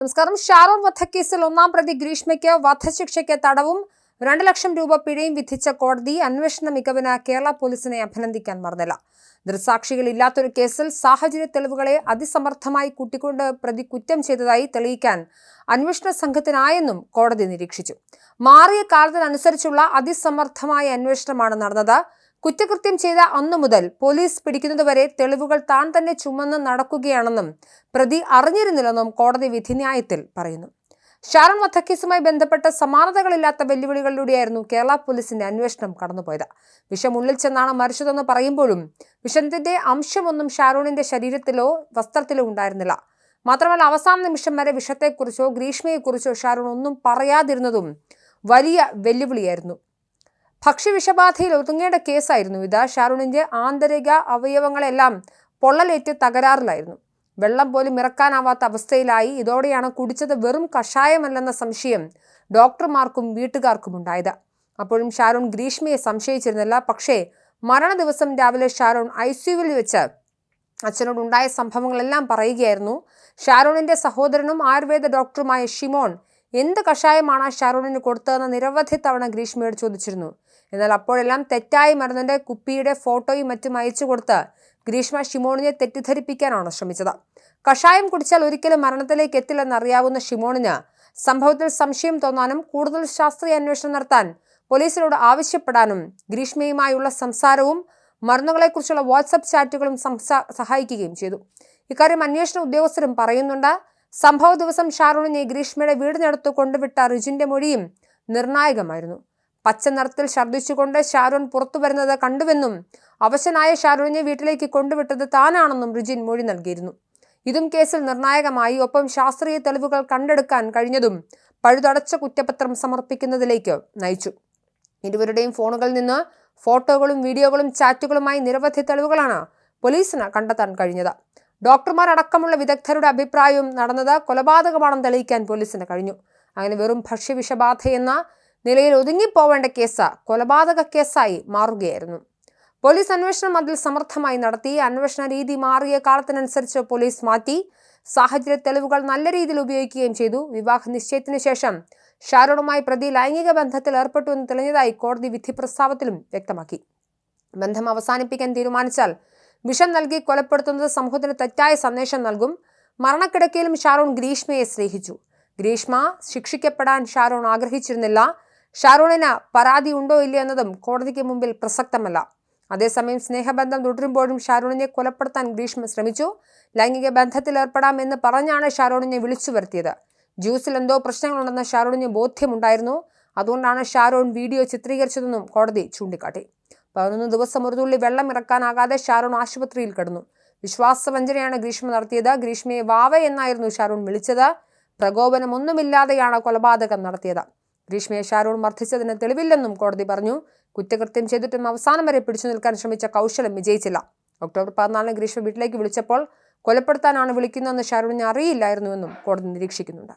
നമസ്കാരം. ഷാരോൺ വധക്കേസിൽ ഒന്നാം പ്രതി ഗ്രീഷ്മയ്ക്ക് വധശിക്ഷയ്ക്ക് തടവും രണ്ട് ലക്ഷം രൂപ പിഴയും വിധിച്ച കോടതി അന്വേഷണ മികവിന് കേരള പോലീസിനെ അഭിനന്ദിക്കാൻ മറന്നില്ല. ദൃസാക്ഷികളില്ലാത്തൊരു കേസിൽ സാഹചര്യ തെളിവുകളെ അതിസമർത്ഥമായി കൂട്ടിക്കൊണ്ട് പ്രതി കുറ്റം ചെയ്തതായി തെളിയിക്കാൻ അന്വേഷണ സംഘത്തിനായെന്നും കോടതി നിരീക്ഷിച്ചു. മാറിയ കാലത്തിനനുസരിച്ചുള്ള അതിസമർത്ഥമായ അന്വേഷണമാണ് നടന്നത്. കുറ്റകൃത്യം ചെയ്ത അന്നു മുതൽ പോലീസ് പിടിക്കുന്നതുവരെ തെളിവുകൾ താൻ തന്നെ ചുമന്ന് നടക്കുകയാണെന്നും പ്രതി അറിഞ്ഞിരുന്നില്ലെന്നും കോടതി വിധിന്യായത്തിൽ പറയുന്നു. ഷാരോൺ വധക്കേസുമായി ബന്ധപ്പെട്ട സമാനതകളില്ലാത്ത വെല്ലുവിളികളിലൂടെയായിരുന്നു കേരള പോലീസിന്റെ അന്വേഷണം കടന്നുപോയത്. വിഷം ഉള്ളിൽ ചെന്നാണ് മരിച്ചതെന്ന് പറയുമ്പോഴും വിഷത്തിന്റെ അംശമൊന്നും ഷാരൂണിന്റെ ശരീരത്തിലോ വസ്ത്രത്തിലോ ഉണ്ടായിരുന്നില്ല. മാത്രമല്ല അവസാന നിമിഷം വരെ വിഷത്തെക്കുറിച്ചോ ഗ്രീഷ്മയെക്കുറിച്ചോ ഷാരൂൺ ഒന്നും പറയാതിരുന്നതും വലിയ വെല്ലുവിളിയായിരുന്നു. ഭക്ഷ്യവിഷബാധയിൽ ഒതുങ്ങേണ്ട കേസായിരുന്നു ഇത്. ഷാരൂണിന്റെ ആന്തരിക അവയവങ്ങളെല്ലാം പൊള്ളലേറ്റ് തകരാറിലായിരുന്നു. വെള്ളം പോലും ഇറക്കാനാവാത്ത അവസ്ഥയിലായി. ഇതോടെയാണ് കുടിച്ചത് വെറും കഷായമല്ലെന്ന സംശയം ഡോക്ടർമാർക്കും വീട്ടുകാർക്കും ഉണ്ടായത് അപ്പോഴും ഷാരൂൺ ഗ്രീഷ്മയെ സംശയിച്ചിരുന്നില്ല. പക്ഷേ മരണ ദിവസം രാവിലെ ഷാരൂൺ ഐ സിയുവിൽ വെച്ച് അച്ഛനോടുണ്ടായ സംഭവങ്ങളെല്ലാം പറയുകയായിരുന്നു. ഷാരൂണിന്റെ സഹോദരനും ആയുർവേദ ഡോക്ടറുമായ ഷിമോൺ എന്ത് കഷായമാണ് ഷാറൂണിന് കൊടുത്തതെന്ന് നിരവധി തവണ ഗ്രീഷ്മയോട് ചോദിച്ചിരുന്നു. എന്നാൽ അപ്പോഴെല്ലാം തെറ്റായി മരുന്നിന്റെ കുപ്പിയുടെ ഫോട്ടോയും മറ്റും അയച്ചു കൊടുത്ത് ഗ്രീഷ്മ ഷിമോണിനെ തെറ്റിദ്ധരിപ്പിക്കാനാണ് ശ്രമിച്ചത്. കഷായം കുടിച്ചാൽ ഒരിക്കലും മരണത്തിലേക്ക് എത്തില്ലെന്നറിയാവുന്ന ഷിമോണിന് സംഭവത്തിൽ സംശയം തോന്നാനും കൂടുതൽ ശാസ്ത്രീയ അന്വേഷണം നടത്താൻ പോലീസിനോട് ആവശ്യപ്പെടാനും ഗ്രീഷ്മയുമായുള്ള സംസാരവും മരുന്നുകളെക്കുറിച്ചുള്ള വാട്സപ്പ് ചാറ്റുകളും സഹായിക്കുകയും ചെയ്തു. ഇക്കാര്യം അന്വേഷണ ഉദ്യോഗസ്ഥരും പറയുന്നുണ്ട് സംഭവ ദിവസം ഷാറൂണിനെ ഗ്രീഷ്മയുടെ വീടിനടുത്ത് കൊണ്ടുവിട്ട റിജിന്റെ മൊഴിയും നിർണായകമായിരുന്നു. പച്ച നിറത്തിൽ ഛർദ്ദിച്ചുകൊണ്ട് ഷാരൂൺ പുറത്തു വരുന്നത് കണ്ടുവെന്നും അവശനായ ഷാരൂണിനെ വീട്ടിലേക്ക് കൊണ്ടുവിട്ടത് താനാണെന്നും റിജിൻ മൊഴി നൽകിയിരുന്നു. ഇതും കേസിൽ നിർണായകമായി. ഒപ്പം ശാസ്ത്രീയ തെളിവുകൾ കണ്ടെടുക്കാൻ കഴിഞ്ഞതും പഴുതടച്ച കുറ്റപത്രം സമർപ്പിക്കുന്നതിലേക്ക് നയിച്ചു. ഇരുവരുടെയും ഫോണുകളിൽ നിന്ന് ഫോട്ടോകളും വീഡിയോകളും ചാറ്റുകളുമായി നിരവധി തെളിവുകളാണ് പോലീസിന് കണ്ടെത്താൻ കഴിഞ്ഞത്. ഡോക്ടർമാർ അടക്കമുള്ള വിദഗ്ധരുടെ അഭിപ്രായവും നടന്നത് കൊലപാതകമാണെന്ന് തെളിയിക്കാൻ പോലീസിന് കഴിഞ്ഞു. അങ്ങനെ വെറും ഭക്ഷ്യവിഷബാധയെന്ന നിലയിൽ ഒതുങ്ങിപ്പോവേണ്ട കേസ് കൊലപാതക കേസായി മാറുകയായിരുന്നു. പോലീസ് അന്വേഷണം അതിൽ സമർത്ഥമായി നടത്തി. അന്വേഷണ രീതി മാറിയ കാലത്തിനനുസരിച്ച് പോലീസ് മാറ്റി. സാഹചര്യ തെളിവുകൾ നല്ല രീതിയിൽ ഉപയോഗിക്കുകയും ചെയ്തു. വിവാഹ നിശ്ചയത്തിന് ശേഷം ഷാരോണുമായി പ്രതി ലൈംഗിക ബന്ധത്തിൽ ഏർപ്പെട്ടുവെന്ന് തെളിഞ്ഞതായി കോടതി വിധി പ്രസ്താവത്തിലും വ്യക്തമാക്കി. ബന്ധം അവസാനിപ്പിക്കാൻ തീരുമാനിച്ചാൽ വിഷം നൽകി കൊലപ്പെടുത്തുന്നത് സമൂഹത്തിന് തെറ്റായ സന്ദേശം നൽകും. മരണക്കിടക്കയിലും ഷാരോൺ ഗ്രീഷ്മയെ സ്നേഹിച്ചു. ഗ്രീഷ്മ ശിക്ഷിക്കപ്പെടാൻ ഷാരോൺ ആഗ്രഹിച്ചിരുന്നില്ല. ഷാരൂണിന് പരാതി ഉണ്ടോ ഇല്ലയോ എന്നതും കോടതിക്ക് മുമ്പിൽ പ്രസക്തമല്ല. അതേസമയം സ്നേഹബന്ധം തുടരുമ്പോഴും ഷാരൂണിനെ കൊലപ്പെടുത്താൻ ഗ്രീഷ്മ ശ്രമിച്ചു. ലൈംഗിക ബന്ധത്തിൽ ഏർപ്പെടാമെന്ന് പറഞ്ഞാണ് ഷാരൂണിനെ വിളിച്ചു വരുത്തിയത്. ജ്യൂസിൽ എന്തോ പ്രശ്നങ്ങളുണ്ടെന്ന് ഷാരൂണിന് ബോധ്യമുണ്ടായിരുന്നു. അതുകൊണ്ടാണ് ഷാരോൺ വീഡിയോ ചിത്രീകരിച്ചതെന്നും കോടതി ചൂണ്ടിക്കാട്ടി. പതിനൊന്ന് ദിവസം ഒരു തുള്ളി വെള്ളം ഇറക്കാനാകാതെ ഷാരൂൺ ആശുപത്രിയിൽ കിടന്നു. വിശ്വാസവഞ്ചനയാണ് ഗ്രീഷ്മ നടത്തിയത്. ഗ്രീഷ്മയെ വാവ എന്നായിരുന്നു ഷാരൂൺ വിളിച്ചത്. പ്രകോപനമൊന്നുമില്ലാതെയാണ് കൊലപാതകം നടത്തിയത്. ഗ്രീഷ്മയെ ഷാരൂൺ മർദ്ദിച്ചതിന് തെളിവില്ലെന്നും കോടതി പറഞ്ഞു. കുറ്റകൃത്യം ചെയ്തിട്ടും അവസാനം വരെ പിടിച്ചു നിൽക്കാൻ ശ്രമിച്ച കൗശലം വിജയിച്ചില്ല. ഒക്ടോബർ പതിനാലിന് ഗ്രീഷ്മ വീട്ടിലേക്ക് വിളിച്ചപ്പോൾ കൊലപ്പെടുത്താനാണ് വിളിക്കുന്നതെന്ന് ഷാരൂണിനെ അറിയില്ലായിരുന്നുവെന്നും കോടതി നിരീക്ഷിക്കുന്നുണ്ട്.